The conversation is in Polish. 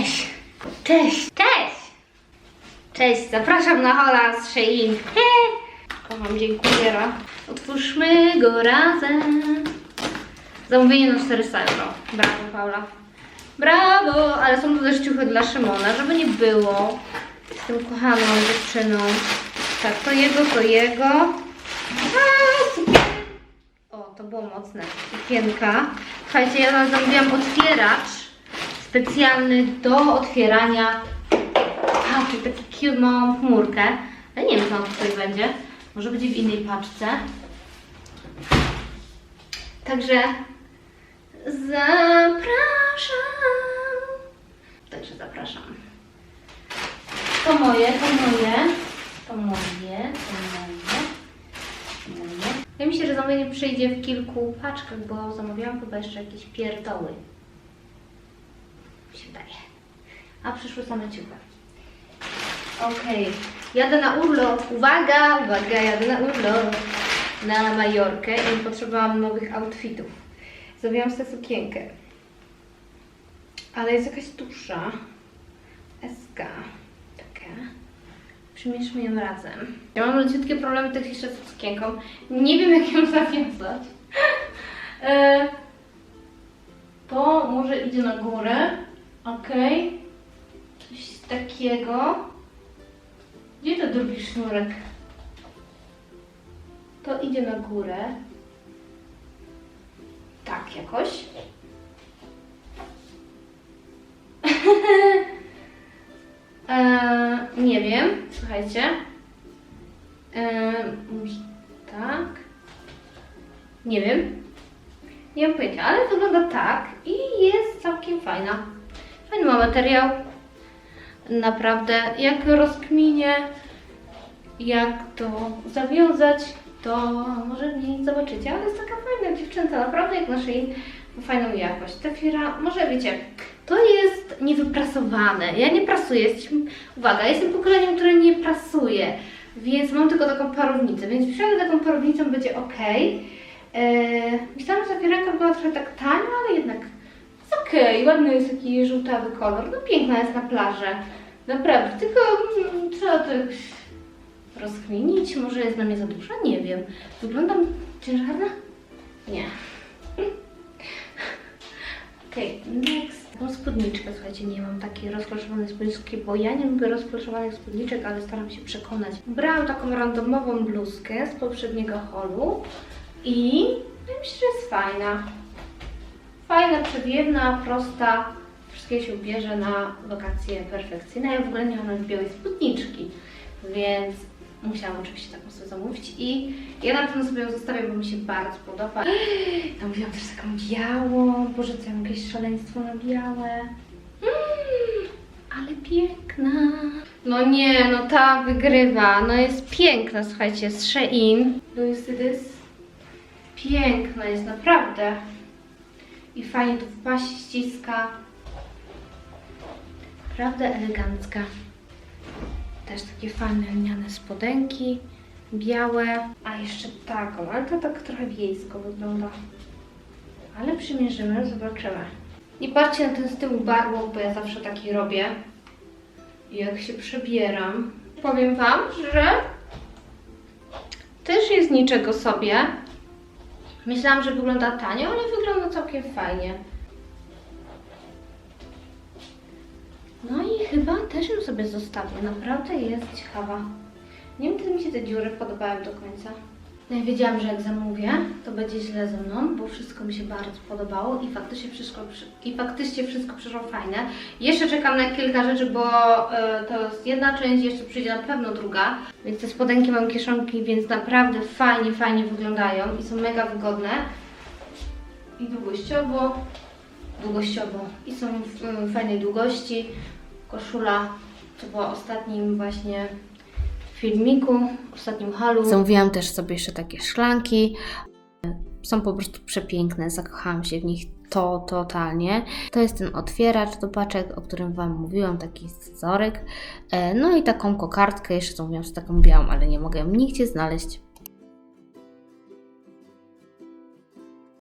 Cześć! Cześć! Cześć! Cześć, zapraszam na hola z Shein. He! Kocham, dziękuję. Otwórzmy go razem. Zamówienie na 400 euro. Brawo, Paula. Brawo! Ale są tu też ciuchy dla Szymona, żeby nie było. Jestem kochaną dziewczyną. Tak, to jego, to jego. A, super. O, to było mocne. Sukienka. Słuchajcie, ja zamówiłam otwieracz specjalny do otwierania. Czyli taki cute małą chmurkę. Ale nie wiem, co on tutaj będzie. Może będzie w innej paczce. Także zapraszam. Także zapraszam. To moje, to moje. To moje, to moje. to moje. Ja myślę, że zamówienie przyjdzie w kilku paczkach, bo zamawiałam chyba jeszcze jakieś pierdoły. Mi się wydaje. A przyszły same ciuchy. Okej, jadę na urlop. Uwaga, uwaga, jadę na urlop. Na Majorkę i potrzebowałam nowych outfitów. Zrobiłam sobie sukienkę. Ale jest jakaś dusza. SK. Taka. Przymierzmy ją razem. Ja mam leciutkie problemy techniczne z sukienką. Nie wiem jak ją zawiązać. E, to może idzie na górę. Okej. Coś takiego. Gdzie to drugi sznurek? To idzie na górę. Tak jakoś. Eee, nie wiem, słuchajcie. Może tak. Nie wiem. Nie mam pojęcia, ale wygląda tak i jest całkiem fajna. Fajny ma materiał. Naprawdę, jak rozkminię, jak to zawiązać, to może nie zobaczycie, ale jest taka fajna dziewczynka, naprawdę jak na szyi ma fajną jakość. Ta fira, może wiecie, to jest niewyprasowane. Ja nie prasuję, jesteśmy, uwaga, jestem pokoleniem, które nie prasuje, więc mam tylko taką parownicę, więc przyjadę taką parownicą, będzie ok. Eee, myślałam, że ta firanka była trochę tak tania, ale jednak okej, ładny jest taki żółtawy kolor, no piękna jest na plaży, naprawdę, tylko mm, trzeba to jakoś rozkminić, może jest na mnie za duża, nie wiem. Wyglądam ciężarna? Nie. Okej, next. Mam spódniczkę, słuchajcie, nie mam takiej rozklaszowanej spódniczki, bo ja nie lubię rozklaszowanych spódniczek, ale staram się przekonać. Brałam taką randomową bluzkę z poprzedniego holu i no myślę, że jest fajna. Fajna, przewiewna, prosta. Wszystkie się ubierze na wakacje perfekcyjne. Ja w ogóle nie mam białej spódniczki, więc musiałam oczywiście taką sobie zamówić i ja na pewno sobie ją zostawię, bo mi się bardzo podoba. Zamówiłam też taką białą, Boże, co ja jakieś szaleństwo na białe. Mm, ale piękna. No nie, no ta wygrywa. No jest piękna, słuchajcie, z Shein. This? Piękna jest, naprawdę. I fajnie tu w pasie ściska. Naprawdę elegancka. Też takie fajne lniane spodenki, białe. A jeszcze taką, ale to tak trochę wiejsko wygląda. Ale przymierzymy, zobaczymy. Nie patrzcie na ten z tyłu barwą, bo ja zawsze taki robię. Jak się przebieram. Powiem Wam, że też jest niczego sobie. Myślałam, że wygląda tanio, ale wygląda całkiem fajnie. No i chyba też ją sobie zostawię. Naprawdę jest ciekawa. Nie wiem, czy mi się te dziury podobają do końca. No ja wiedziałam, że jak zamówię, to będzie źle ze mną, bo wszystko mi się bardzo podobało i faktycznie wszystko, i faktycznie wszystko przyszło fajne. Jeszcze czekam na kilka rzeczy, bo e, to jest jedna część, jeszcze przyjdzie na pewno druga. Więc te spodenki mam kieszonki, więc naprawdę fajnie, fajnie wyglądają i są mega wygodne. I długościowo, długościowo i są w w fajnej długości. Koszula, to była ostatnim właśnie filmiku, ostatnim halu. Zamówiłam też sobie jeszcze takie szklanki. Są po prostu przepiękne, zakochałam się w nich to totalnie. To jest ten otwieracz do paczek, o którym Wam mówiłam, taki scyzoryk. E, No i taką kokardkę, jeszcze zamówiłam z taką białą, ale nie mogę ją nigdzie znaleźć.